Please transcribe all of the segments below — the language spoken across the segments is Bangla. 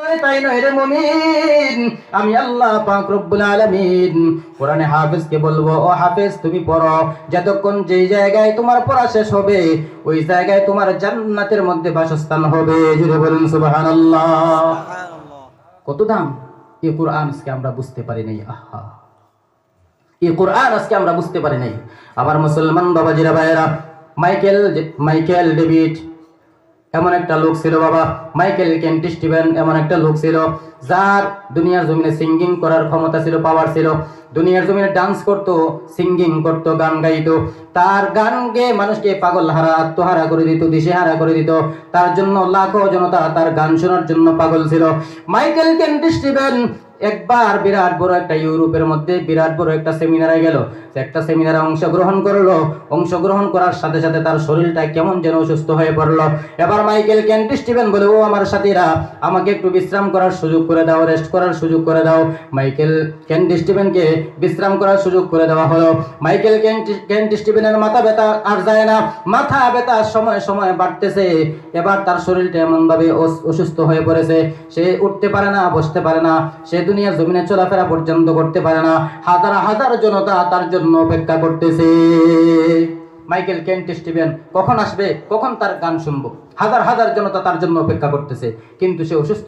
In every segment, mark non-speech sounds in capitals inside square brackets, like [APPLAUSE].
তাই নয় রে মুমিন। আমি আল্লাহ পাক রব্বুল আলামিন। কোরআনে হাফেজকে বলব ও হাফেজ তুমি পড়ো। যতক্ষণ যেই জায়গায় তোমার পড়া শেষ হবে ওই জায়গায় তোমার জান্নাতের মধ্যে বাসস্থান হবে। জুড়ে বলুন সুবহানাল্লাহ। কত দাম? এই কোরআন আজকে আমরা বুঝতে পারি নাই আহা। এই কোরআন আজকে আমরা বুঝতে পারি নাই। আবার মুসলমান বাবাজিরা ভাইয়েরা মাইকেল মাইকেল ডেভিড এমন একটা লোক ছিল বাবা মাইকেল কেন্টি স্টিভেন এমন একটা লোক ছিল। যার দুনিয়ার জমিনে সিঙ্গিং করার ক্ষমতা ছিল পাওয়ার ছিল, দুনিয়ার জমিনে ডান্স করতো সিঙ্গিং করতো, গান গাইত, তার গান গেয়ে মানুষকে পাগল হারা, আত্মহারা করে দিত, দিশেহারা করে দিত, তার জন্য লাখো জনতা তার গান শোনার জন্য পাগল ছিল। মাইকেল কেন্ট, স্টিভেন, একবার বিরাট বড় একটা ইউরোপের মধ্যে বিরাট বড় একটা সেমিনারে গেল। একটা সেমিনারে অংশগ্রহণ করল। অংশগ্রহণ করার সাথে সাথে তার শরীরটা কেমন যেন অসুস্থ হয়ে পড়ল। এবার মাইকেল স্টিভেন বলে, ও আমার সাথীরা, আমাকে একটু বিশ্রাম করার সুযোগ করে দাও রেস্ট করার সুযোগ করে দাও। মাইকেল কেন্ট স্টিভেনকে বিশ্রাম করার সুযোগ করে দেওয়া হলো। মাইকেল কেন্ট স্টিভেনের মাথা ব্যথা আর যায় না। মাথা ব্যথা সময় সময় বাড়তেছে। এবার তার শরীরটা এমনভাবে অসুস্থ হয়ে পড়েছে। সে উঠতে পারে না, বসতে পারে না। সে দুনিয়ার জমিনে চলাফেরা পর্যন্ত করতে পারে না। হাজার হাজার জনতা তার জন্য অপেক্ষা করতেছে। মাইকেল কেন্ট স্টিভেন কখন আসবে? কখন তার গান শুনব? হাজার হাজার জনতা তার জন্য অপেক্ষা করতেছে। কিন্তু সে অসুস্থ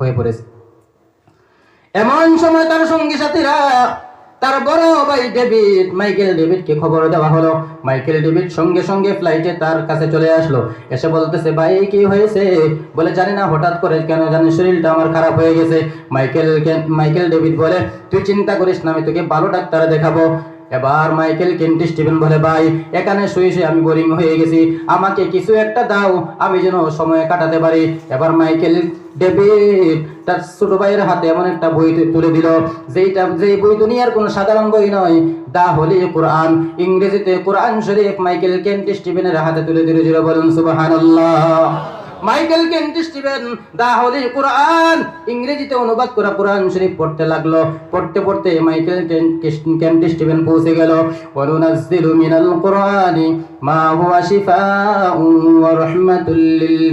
হয়ে পড়েছে। এমন সময় তার সঙ্গী সাথীরা, তার বড় ভাই ডেভিড, মাইকেল ডেভিডকে খবর দেওয়া হলো। মাইকেল ডেভিড সঙ্গে সঙ্গে ফ্লাইটে তার কাছে চলে আসলো। এসে বলতেছে, ভাই, কি হয়েছে? বলে, জানি না, হঠাৎ করে কেন জানি শরীরটা আমার খারাপ হয়ে গেছে। মাইকেল মাইকেল ডেভিড বলে, তুই চিন্তা করিস না, আমি তোকে ভালো ডাক্তার দেখাবো। এবার মাইকেল কেন্ট স্টিভেন বলে, ভাই, এখানে শুয়ে শুয়ে আমি বোরিং হয়ে গেছি। আমাকে কিছু একটা দাও, আমি যেন সময় কাটাতে পারি। এবার মাইকেল ডেভিড, তার ছোট ভাইয়ের হাতে এমন একটা বই তুলে দিল, যেইটা, যেই বই দুনিয়ার কোনো সাধারণ বই নয়। দা হলি কোরআন, ইংরেজিতে কোরআন শরীফ মাইকেল কেন্ট স্টিভেনের হাতে তুলে দিল বলুন, সুবহানাল্লাহ। Michael Kent Steven the holy Quran ইংরেজিতে অনুবাদ করা কোরআন শরীফ পড়তে লাগলো পড়তে পড়তে মাইকেল কেন- কেস- কেন্ট স্টিভেন পৌঁছে গেল ওয়ানুনাজ্জিলু মিনাল কোরআনি মা হুয়া শিফাউন ওয়া রাহমাতুল লিল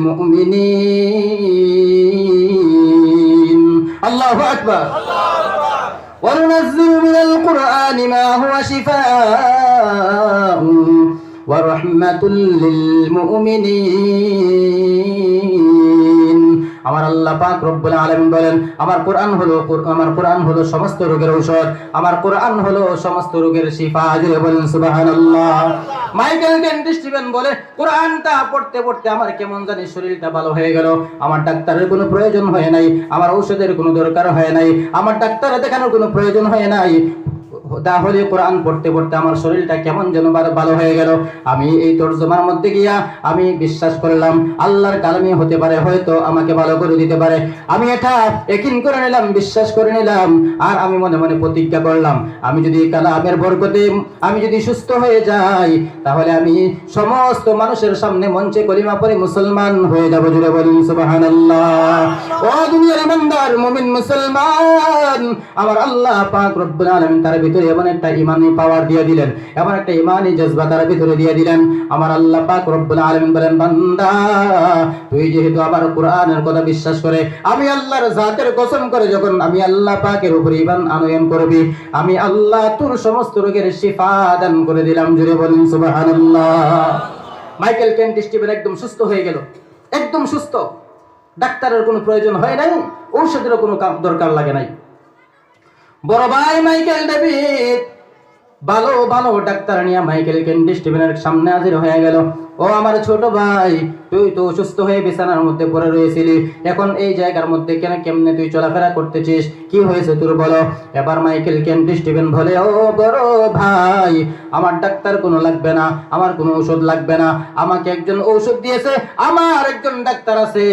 মুমিনিন আল্লাহু আকবার وننزل من القرآن ما هو شفاء ورحمة للمؤمنين আমার আল্লাহ পাক রব্বুল আলামিন বলেন আমার কোরআন হলো কোর- আমার কোরআন হলো সমস্ত রোগের ঔষধ আমার কোরআন হলো সমস্ত রোগের শিফা জুড়ে বলেন সুবহানাল্লাহ মাইকেল কেন্ট স্টিভেন বলে কোরআনটা পড়তে পড়তে আমার কেমন জানি শরীরটা ভালো হয়ে গেল আমার ডাক্তারের কোনো প্রয়োজন হয় নাই আমার ঔষধের কোনো দরকার হয় নাই আমার ডাক্তার দেখানোর কোনো প্রয়োজন হয় নাই তাহলে কোরআন পড়তে পড়তে আমার শরীরটা কেমন যেন ভালো হয়ে গেল। আমি এই তর্জমার মধ্যে গিয়া আমি বিশ্বাস করলাম, আল্লাহর কালামি হতে পারে, হয়তো আমাকে ভালো করে দিতে পারে। আমি এটা একিন করে নিলাম, বিশ্বাস করে নিলাম, আর আমি মনে মনে প্রতিজ্ঞা করলাম, আমি যদি কালামের বরকতে, আমি যদি সুস্থ হয়ে যাই, তাহলে আমি সমস্ত মানুষের সামনে মঞ্চে কলিমা পরে মুসলমান হয়ে যাব জুড়ে ইমানদার, মুমিন, মুসলমান, আমার আল্লাহ পাক রব্বুল আলামিন তার ভিতরে এমন একটা ইমানি পাওয়ার দিয়ে দিলেন, এমন একটা ইমানি জজবা তার ভিতরে দিয়ে দিলেন। আমার আল্লাহ পাক রব্বুল আলামিন বলেন, বান্দা, তুই যেহেতু আমার কোরআনের কথা বিশ্বাস করে, আমি আল্লাহর জাতের কসম করে যখন আমি আল্লাহ পাকের উপর ইমান আনয়ন করবি, আমি আল্লাহ তোর সমস্ত রোগের শিফা দান করে দিলাম জুড়ে বলুন, সুবহানাল্লাহ। মাইকেল কেন্ট স্টিভেন একদম সুস্থ হয়ে গেল? একদম সুস্থ। ডাক্তারের কোনো প্রয়োজন হয় নাই, ঔষধেরও কোনো দরকার লাগে নাই। বড় ভাই মাইকেল ডেভিড ভালো ভালো ডাক্তার নিয়ে মাইকেল কেন্ডি স্টিভেনের সামনে হাজির হয়ে গেল। ও আমার ছোট ভাই, তুই তো অসুস্থ হয়ে বিছানার মধ্যে পড়ে রয়েছিলি। এখন এই জায়গার মধ্যে কেন, কেমনে তুই চলাফেরা করতেছিস? কি হয়েছে তোর বলো? এবার মাইকেল কেন্ডি স্টিভেন বলে, ও বড় ভাই, আমার ডাক্তার কোনো লাগবে না, আমার কোনো ঔষধ লাগবে না। আমাকে একজন ঔষধ দিয়েছে, আমার একজন ডাক্তার আছে।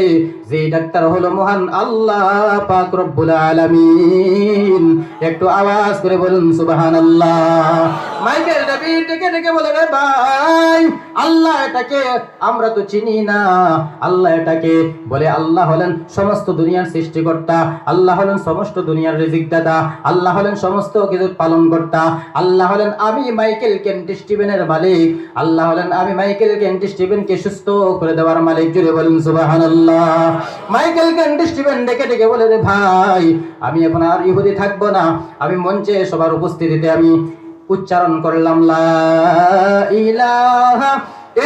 যে ডাক্তার হলো মহান আল্লাহ পাক রব্বুল আলামিন। একটু আওয়াজ করে বলুন, সুবহানাল্লাহ। মাইকেল নবী ডেকে ডেকে বলে, রে ভাই, আল্লাহ এটাকে আমরা তো চিনি না। আল্লাহ এটাকে বলে, আল্লাহ হলেন সমস্ত দুনিয়ার সৃষ্টিকর্তা। আল্লাহ হলেন সমস্ত দুনিয়ার রিজিক দাতা আল্লাহ হলেন সমস্ত আল্লাহ হলেন আমি মাইকেল কেন্ট স্টিভেনের মালিক। আল্লাহ হলেন আমি মাইকেল কেন্ট স্টিভেনকে সুস্থ করে দেওয়ার মালিক। জুড়ে বলেন, সুবহানাল্লাহ। মাইকেল কেন্ট স্টিভেন ডেকে ডেকে বলে, রে ভাই, আমি এখন আর ইহুদি থাকব না। আমি মঞ্চে সবার উপস্থিতিতে আমি উচ্চারণ করলাম লা ইলাহা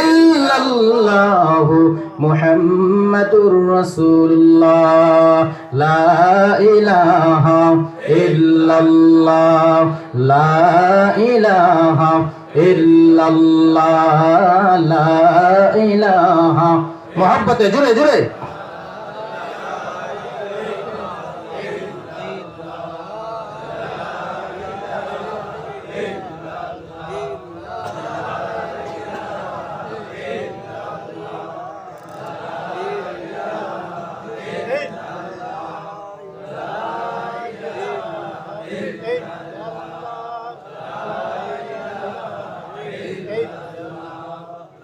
ইল্লাল্লাহু মুহাম্মাদুর রাসূলুল্লাহ মোহাব্বতে জুড়ে জুড়ে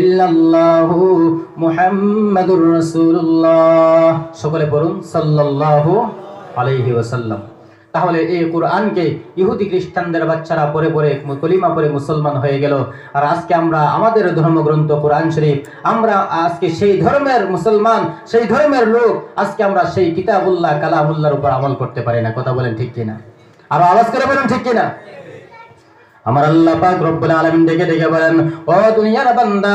ইল্লাল্লাহু মুহাম্মাদুর রাসূলুল্লাহ। সকলে সাল্লাল্লাহু আলাইহি ওয়াসাল্লাম। তাহলে এই কোরআনকে ইহুদি খ্রিস্টানদের বাচ্চারা পরে পরে কলিমা পরে মুসলমান হয়ে গেল। আর আজকে আমরা আমাদের ধর্মগ্রন্থ কোরআন শরীফ, আমরা আজকে সেই ধর্মের মুসলমান, সেই ধর্মের লোক, আজকে আমরা সেই কিতাবুল্লাহ, কালামুল্লাহর উপর আমল করতে পারি না। কথা বলেন ঠিক কিনা? আর আওয়াজ করে বলেন ঠিক কিনা? আমার আল্লাহ পাক রব্বুল আলামিন ডেকে ডেকে বলেন, ও দুনিয়ার বান্দা,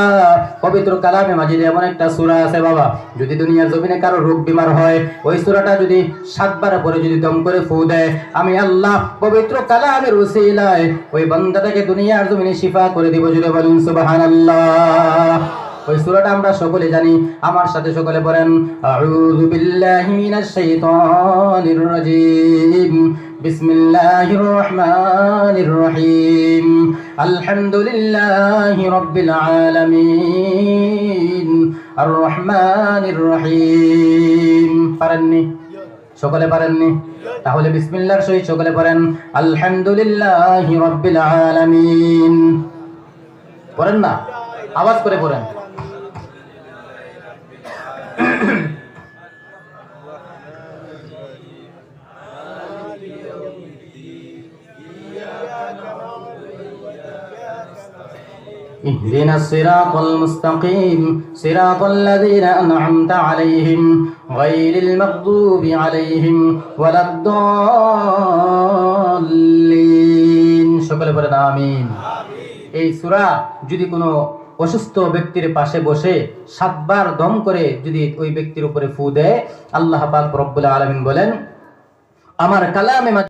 পবিত্র কালামে মাজিদে এমন একটা সূরা আছে বাবা। যদি দুনিয়ার জমিনে কারও রোগ বিমার হয়, ওই সূরাটা যদি সাতবার পরে যদি দম করে ফু দেয়, আমি আল্লাহ পবিত্র কালামের ওসিলায় ওই বান্দাটাকে দুনিয়ার জমিনে শিফা করে দিব জুড়ে বলুন, সুবহানাল্লাহ। ওই সূরাটা আমরা সকলে জানি। আমার সাথে সকলে বলেন, আউযু বিল্লাহি মিনাশ শাইতানির রাজীম। বিসমিল্লাহির রহমানির রহিম। আলহামদুলিল্লাহি রাব্বিল আলামিন। আর পারেননি? সকলে পারেননি? তাহলে বিসমিল্লাহর সহিত সকলে পড়েন, আলহামদুলিল্লাহি রাব্বিল আলামিন। পড়েন না? আওয়াজ করে পড়েন। [COUGHS] اهدنا الصراط المستقيم صراط الذين أنعمت عليهم غير المغضوب عليهم ولا الضالين সকলে বলেন আমিন এই সূরা যদি কোনো অসুস্থ ব্যক্তির পাশে বসে সাতবার দম করে যদি ওই ব্যক্তির উপরে ফু দেয়, আল্লাহ পাক রব্বুল আলমিন বলেন, আমার কালামে